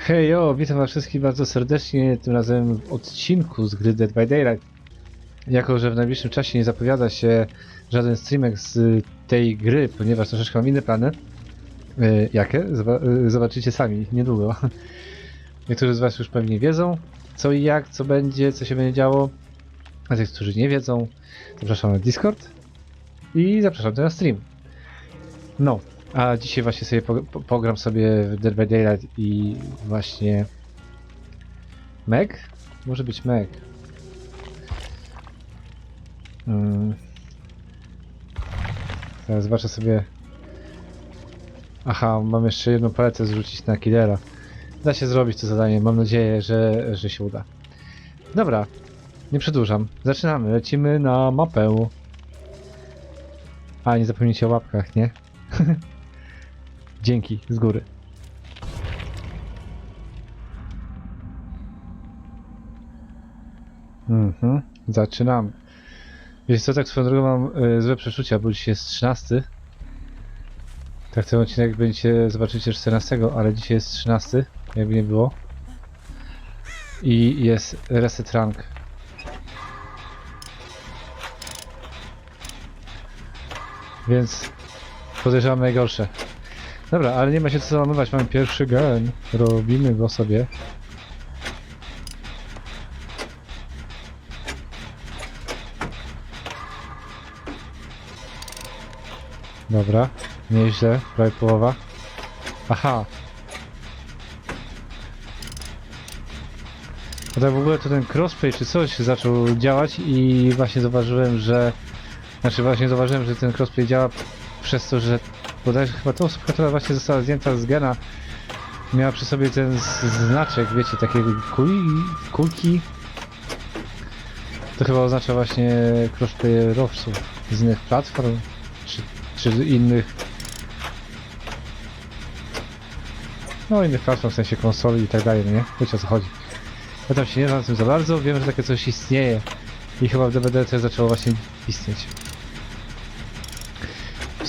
Hejo, witam was wszystkich bardzo serdecznie, tym razem w odcinku z gry Dead by Daylight. Jako, że w najbliższym czasie nie zapowiada się żaden streamek z tej gry, ponieważ troszeczkę mam inne plany. E, jakie? E, zobaczycie sami, niedługo. Niektórzy z was już pewnie wiedzą, co i jak, co będzie, co się będzie działo. A tych, którzy nie wiedzą, zapraszam na Discord i zapraszam na stream. No, a dzisiaj właśnie sobie po, po, pogram sobie w Dead by Daylight i właśnie Meg? Może być Meg. Hmm. Teraz zobaczę sobie. Aha, mam jeszcze jedną paletę zrzucić na killera. Da się zrobić to zadanie, mam nadzieję, że, że się uda. Dobra, nie przedłużam. Zaczynamy, lecimy na mapę. A, nie zapomnijcie o łapkach, nie? Dzięki, z góry. Mhm, zaczynamy. Wiesz co, tak swoją drogą mam y, złe przeczucia, bo dzisiaj jest 13. Tak ten odcinek będziecie zobaczycie 14, ale dzisiaj jest 13, jakby nie było. I jest reset rank. Więc podejrzewam najgorsze. Dobra, ale nie ma się co załamywać, mamy pierwszy gen. Robimy go sobie. Dobra, nieźle, prawie połowa. Aha. A tak w ogóle to ten crossplay czy coś zaczął działać i właśnie zauważyłem, że... Znaczy właśnie zauważyłem, że ten crossplay działa przez to, że bodajże chyba ta osoba, która właśnie została zdjęta z gena, miała przy sobie ten z- znaczek, wiecie, takie kuli, kulki. To chyba oznacza właśnie crossplayerowców z innych platform, czy, czy z innych... No innych platform, w sensie konsoli i tak dalej, no nie? Wiecie o co chodzi. Ja tam się nie znam na tym za bardzo, wiem, że takie coś istnieje i chyba w DVD też zaczęło właśnie istnieć.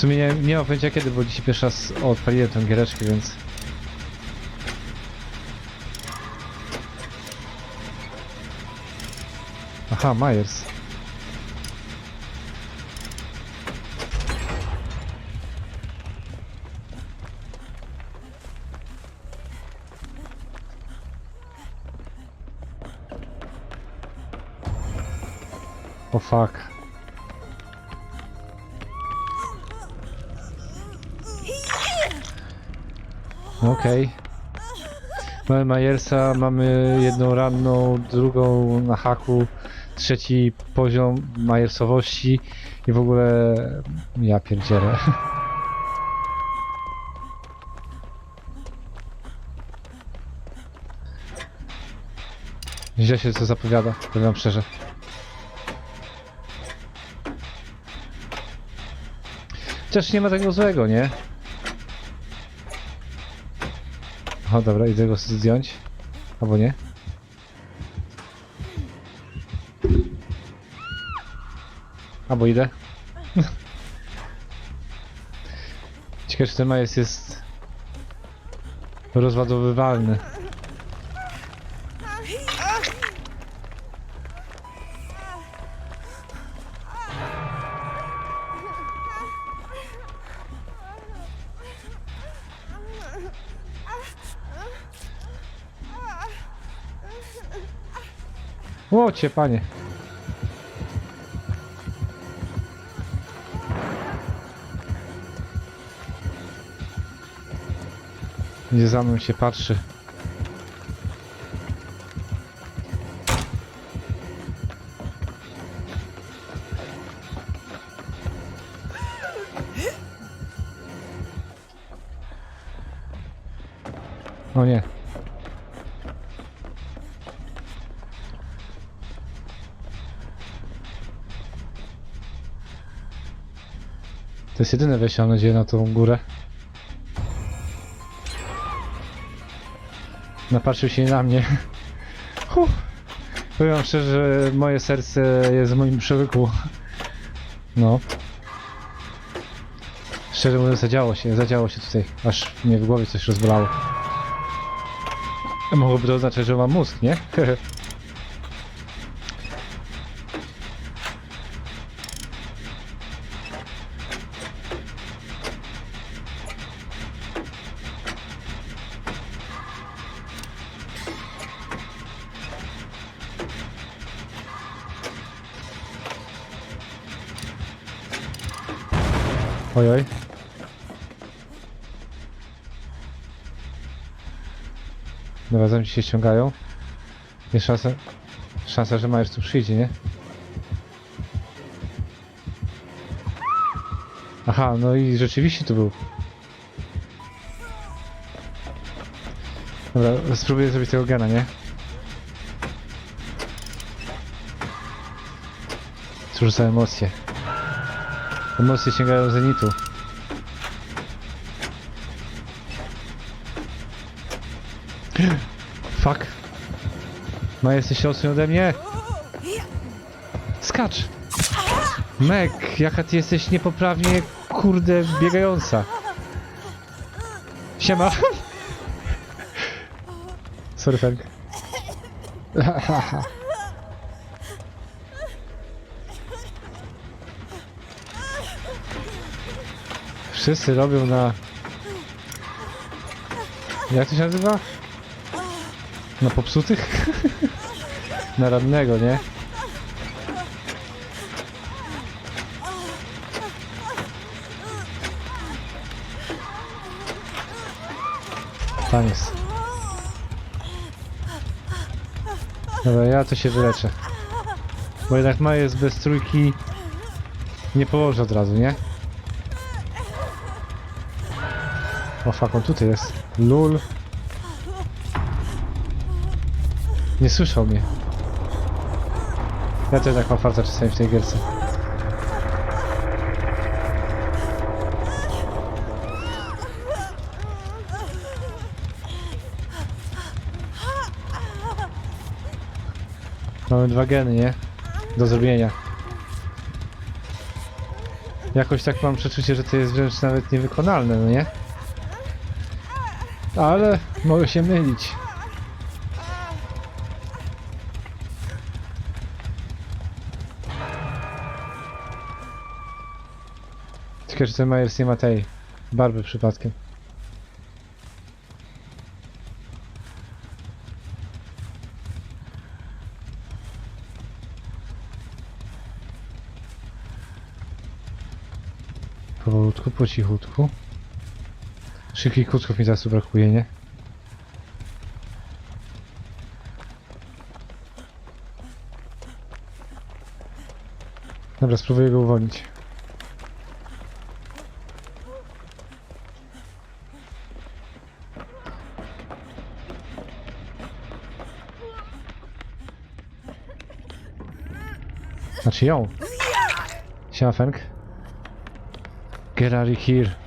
Sumie nie, nie mam pojęcia kiedy, bo dzisiaj pierwszy raz odpaliłem tę giereczkę, więc... Aha, Myers. O fuck. Okej. Mamy Majersa, mamy jedną ranną, drugą na haku, trzeci poziom Majersowości i w ogóle ja pierdzielę. Źle się to zapowiada, powiem szczerze. Chociaż nie ma tego złego, nie? O dobra, idę go zdjąć. Albo nie? Albo idę. Ciekawe, czy ten majest jest rozładowywalny. Łocie, panie. Nie za mną się patrzy. O nie. To jest jedyne wejście, mam nadzieję, na tą górę. Napatrzył się na mnie. Huh. Powiem szczerze, że moje serce jest w moim przełyku. No. Szczerze mówiąc, zadziało się, zadziało się tutaj. Aż mnie w głowie coś rozbolało. Mogłoby to oznaczać, że mam mózg, nie? Ojoj. Dobra, zanim ci się ściągają. Jest szansa, szansa, że Majers tu przyjdzie, nie? Aha, no i rzeczywiście tu był. Dobra, spróbuję zrobić tego gena, nie? Cóż za emocje. Emocje sięgają zenitu. Fuck. Ma jesteś mocny ode mnie? Skacz! Meg, jaka ty jesteś niepoprawnie, kurde, biegająca. Siema. Sorry, Frank. Wszyscy robią na... Jak to się nazywa? Na popsutych? na radnego, nie? Taniec. Dobra, ja to się wyleczę. Bo jednak ma jest bez trójki nie położę od razu, nie? O fuck, on tutaj jest. Lul. Nie słyszał mnie. Ja też tak mam farta czasami w tej gierce. Mamy dwa geny, nie? Do zrobienia. Jakoś tak mam przeczucie, że to jest wręcz nawet niewykonalne, no nie? Ale mogę się mylić. Tylko, że ten Myers nie ma tej barwy przypadkiem. Powolutku, po cichutku. Szybkich kłódków mi teraz tu brakuje, nie? Dobra, spróbuję go uwolnić. Znaczy ją. Siema Fenk. Get out of here.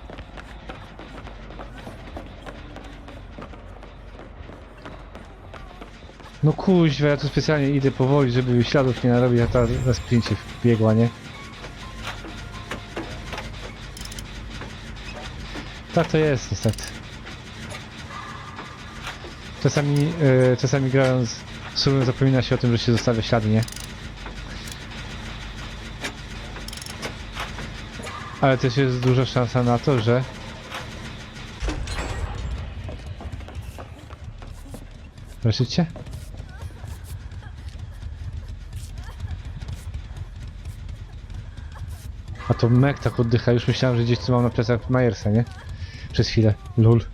No kuźwa, ja tu specjalnie idę powoli, żeby śladów nie narobić, a ta na sprincie biegła, nie? Tak to jest niestety. Czasami, e, czasami grając sumie zapomina się o tym, że się zostawia ślady, nie? Ale też jest duża szansa na to, że Słyszycie? A to Meg tak oddycha, już myślałem, że gdzieś tu mam na plecach Majersa, nie? Przez chwilę. Lul.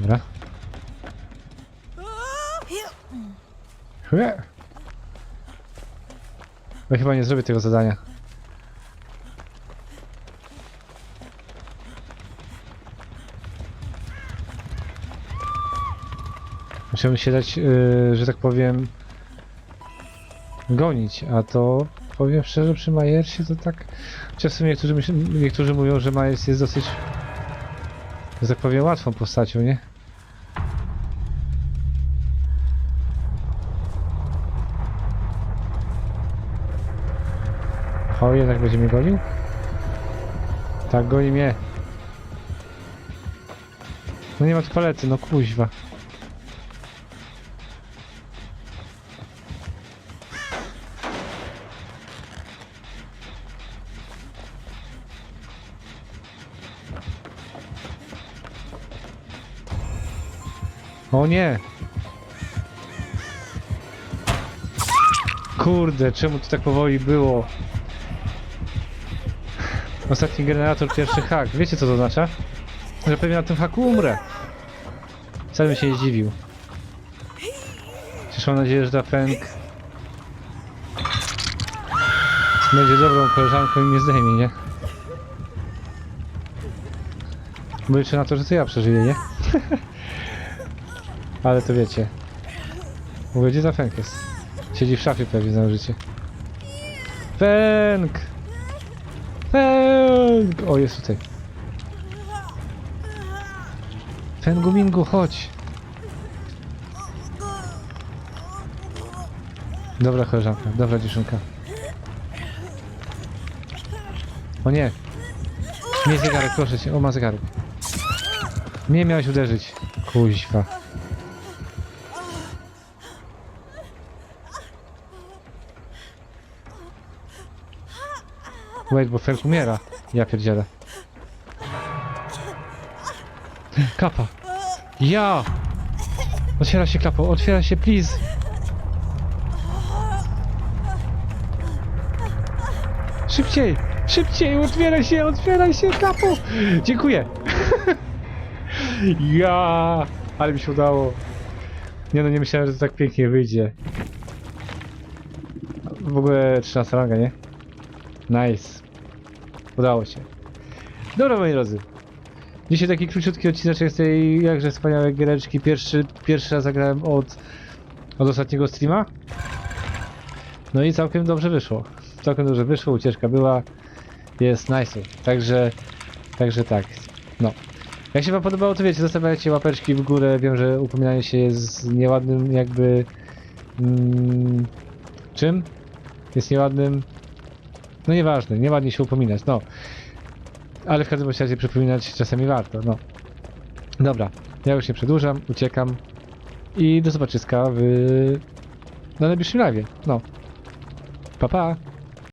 Dobra. Chłe. Ja chyba nie zrobię tego zadania. Musiałbym się dać, yy, że tak powiem, gonić, a to powiem szczerze, przy Majersie to tak... Czasem niektórzy, niektórzy mówią, że Majers jest dosyć, że tak powiem, łatwą postacią, nie? O, jednak będzie mnie? Tak, goni mnie. No nie ma tu palety, no kuźwa. O nie! Kurde, czemu to tak powoli było? Ostatni generator, pierwszy hak. Wiecie co to oznacza? Że pewnie na tym haku umrę. Wcale bym się nie zdziwił. Przecież mam nadzieję, że ta pęk będzie dobrą koleżanką i nie zdejmie, nie? Bo liczę na to, że to ja przeżyję, nie? Ale to wiecie. Mówię, gdzie ta pęk jest? Siedzi w szafie pewnie, założycie. Pęk! Pęk! O, jest tutaj. Pęgumingu, chodź! Dobra koleżanka, dobra dziewczynka. O nie! Nie zegarek, proszę cię. O, ma zegarek. Mnie miałeś uderzyć. Kuźwa. Wait, bo Felk umiera. Ja pierdzielę. Klapa. Ja! Otwiera się klapo, otwiera się, please. Szybciej! Szybciej! Otwieraj się, otwieraj się, klapo! Dziękuję! ja! Ale mi się udało. Nie no, nie myślałem, że to tak pięknie wyjdzie. W ogóle 13 ranga, nie? Nice. Udało się. Dobra, moi drodzy. Dzisiaj taki króciutki odcinek z tej jakże wspaniałej giereczki. Pierwszy, pierwszy raz zagrałem od, od ostatniego streama. No i całkiem dobrze wyszło. Całkiem dobrze wyszło, ucieczka była. Jest nice. Także, także tak. No. Jak się wam podobało, to wiecie, zostawiajcie łapeczki w górę. Wiem, że upominanie się jest nieładnym jakby... Mm, czym? Jest nieładnym... No nieważne, nieładnie się upominać, no. Ale w każdym razie przypominać czasami warto, no. Dobra, ja już nie przedłużam, uciekam i do zobaczyska w... na najbliższym live. No. Pa, pa!